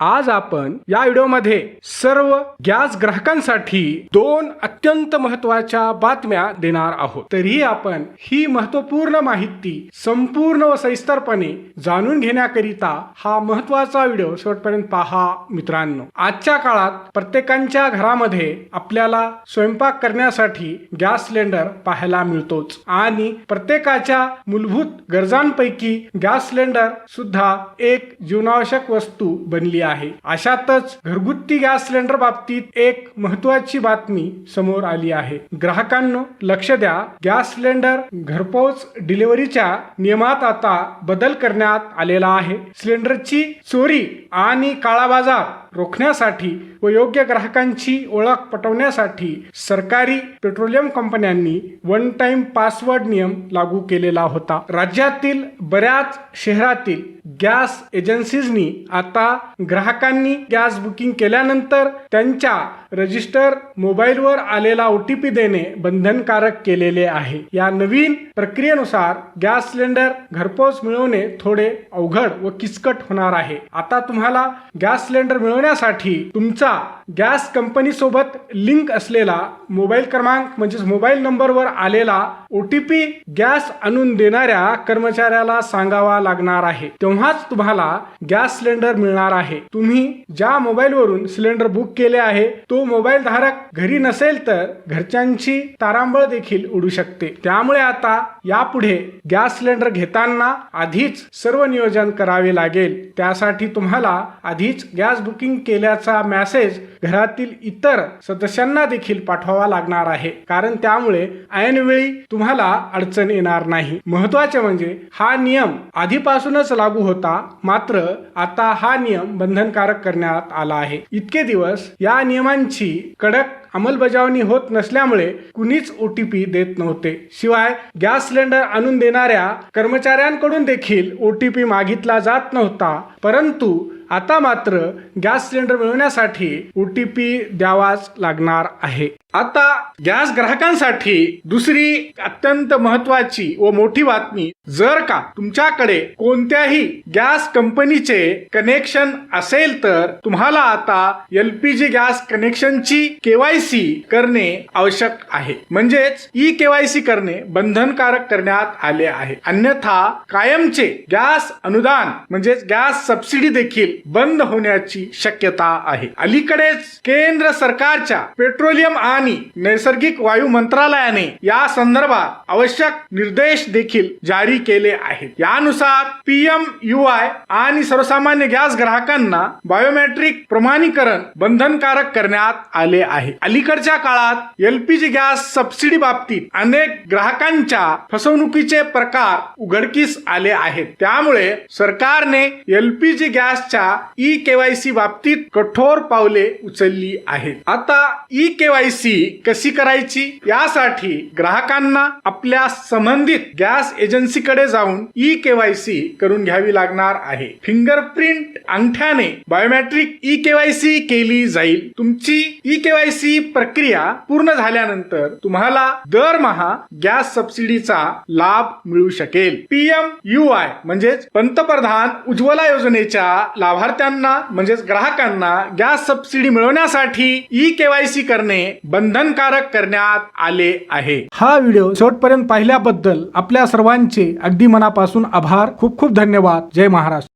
आज आपण या व्हिडिओमध्ये सर्व गॅस ग्राहकांसाठी दोन अत्यंत महत्त्वाच्या बातम्या देणार आहोत. तरीही आपण ही महत्त्वपूर्ण माहिती संपूर्ण व सविस्तरपणे जाणून घेण्याकरिता हा महत्त्वाचा व्हिडिओ शेवटपर्यंत पहा मित्रांनो. आजच्या काळात प्रत्येकांच्या घरामध्ये आपल्याला स्वयंपाक करण्यासाठी गॅस सिलेंडर पाहायला मिळतोच. आणि प्रत्येकाच्या मूलभूत गरजांपैकी गॅस सिलेंडर सुद्धा एक जीवनावश्यक वस्तू बनली आहे अशातच घरगुती गॅस सिलेंडर बाबतीत एक महत्वाची बातमी समोर आली आहे. ग्राहकांनो लक्ष द्या. गॅस सिलेंडर घरपोच डिलिव्हरीच्या नियमात आता बदल करण्यात आलेला आहे. सिलेंडरची चोरी आणि काळा बाजार रोखण्यासाठी व योग्य ग्राहकांची ओळख पटवण्यासाठी सरकारी पेट्रोलियम कंपन्यांनी वन टाइम पासवर्ड नियम लागू केलेला होता. राज्यातील बऱ्याच शहरातील गॅस एजन्सीजनी आता ग्राहकांनी गॅस बुकिंग केल्यानंतर त्यांच्या रजिस्टर मोबाईलवर आलेला ओ टी पी देणे बंधनकारक केलेले आहे. या नवीन प्रक्रियेनुसार गॅस सिलेंडर घरपोच मिळवणे थोडे अवघड व किचकट होणार आहे. आता तुम्हाला गॅस सिलेंडर मिळवण्यासाठी तुमचा गॅस कंपनीसोबत लिंक असलेला मोबाईल क्रमांक म्हणजेच मोबाईल नंबरवर आलेला ओ टी पी गॅस आणून देणाऱ्या कर्मचाऱ्याला सांगावा लागणार आहे. तेव्हाच तुम्हाला गॅस सिलेंडर मिळणार आहे. तुम्ही ज्या मोबाईलवरून सिलेंडर बुक केले आहे तो मोबाईल धारक घरी नसेल तर घरच्यांची तारांबळ देखील उडू शकते. त्यामुळे आता यापुढे गॅस सिलेंडर घेताना आधीच सर्व नियोजन करावे लागेल. त्यासाठी तुम्हाला आधीच गॅस बुकिंग केल्याचा मॅसेज घरातील इतर सदस्यांना देखील पाठवावा लागणार आहे. कारण त्यामुळे ऐनवेळी तुम्हाला अडचण येणार नाही. महत्त्वाचे म्हणजे हा नियम आधीपासूनच लागू होता मात्र आता हा नियम बंधनकारक करण्यात आला आहे. इतके दिवस या नियमांची कडक अंमलबजावणी होत नसल्यामुळे कुणीच ओ टी पी देत नव्हते. शिवाय गॅस सिलेंडर आणून देणाऱ्या कर्मचाऱ्यांकडून देखील ओ टी पी मागितला जात नव्हता. परंतु आता मात्र गॅस सिलेंडर मिळवण्यासाठी ओ टी पी द्यावाच लागणार आहे. आता गॅस ग्राहकांसाठी दुसरी अत्यंत महत्वाची व मोठी बातमी जर का तुमच्याकडे कोणत्याही गॅस कंपनीचे कनेक्शन असेल तर तुम्हाला आता एल पी जी गॅस कनेक्शनची केवायसी करणे आवश्यक आहे. म्हणजेच ई केवायसी करणे बंधनकारक करण्यात आले आहे. अन्यथा कायमचे गॅस अनुदान म्हणजेच गॅस सबसिडी देखील बंद होण्याची शक्यता आहे. अलीकडेच केंद्र सरकारच्या पेट्रोलियम आणि नैसर्गिक वायू मंत्रालयाने या संदर्भात आवश्यक निर्देश देखील जारी केले आहेत. यानुसार पीएम यू आय आणि सर्वसामान्य गॅस ग्राहकांना बायोमेट्रिक प्रमाणीकरण बंधनकारक करण्यात आले आहे. अलीकडच्या काळात एलपीजी गॅस सबसिडी बाबतीत अनेक ग्राहकांच्या फसवणुकीचे प्रकार उघडकीस आले आहेत. त्यामुळे सरकारने एलपीजी गॅसच्या ई केवायसी बाबतीत कठोर पावले उचलली आहेत. आता ई केवायसी कशी करायची? यासाठी ग्राहकांना आपल्या संबंधित गॅस एजन्सीकडे जाऊन ई केवायसी करून घ्यावी लागणार आहे. फिंगरप्रिंट अंगठ्याने बायोमेट्रिक ई केवायसी केली जाईल. तुमची ई केवायसी प्रक्रिया पूर्ण झाल्यानंतर तुम्हाला दरमहा गॅस सबसिडीचा लाभ मिळू शकेल. पीएम यू आय म्हणजेच पंतप्रधान उज्ज्वला योजनेच्या लाभार्थ्यांना म्हणजेच ग्राहकांना गॅस सबसिडी मिळवण्यासाठी ई केवायसी करणे बंधनकारक करण्यात आले आहे. हा व्हिडिओ शेवटपर्यंत पाहिल्याबद्दल आपल्या सर्वांचे अगदी मनापासून आभार. खूप खूप धन्यवाद. जय महाराष्ट्र.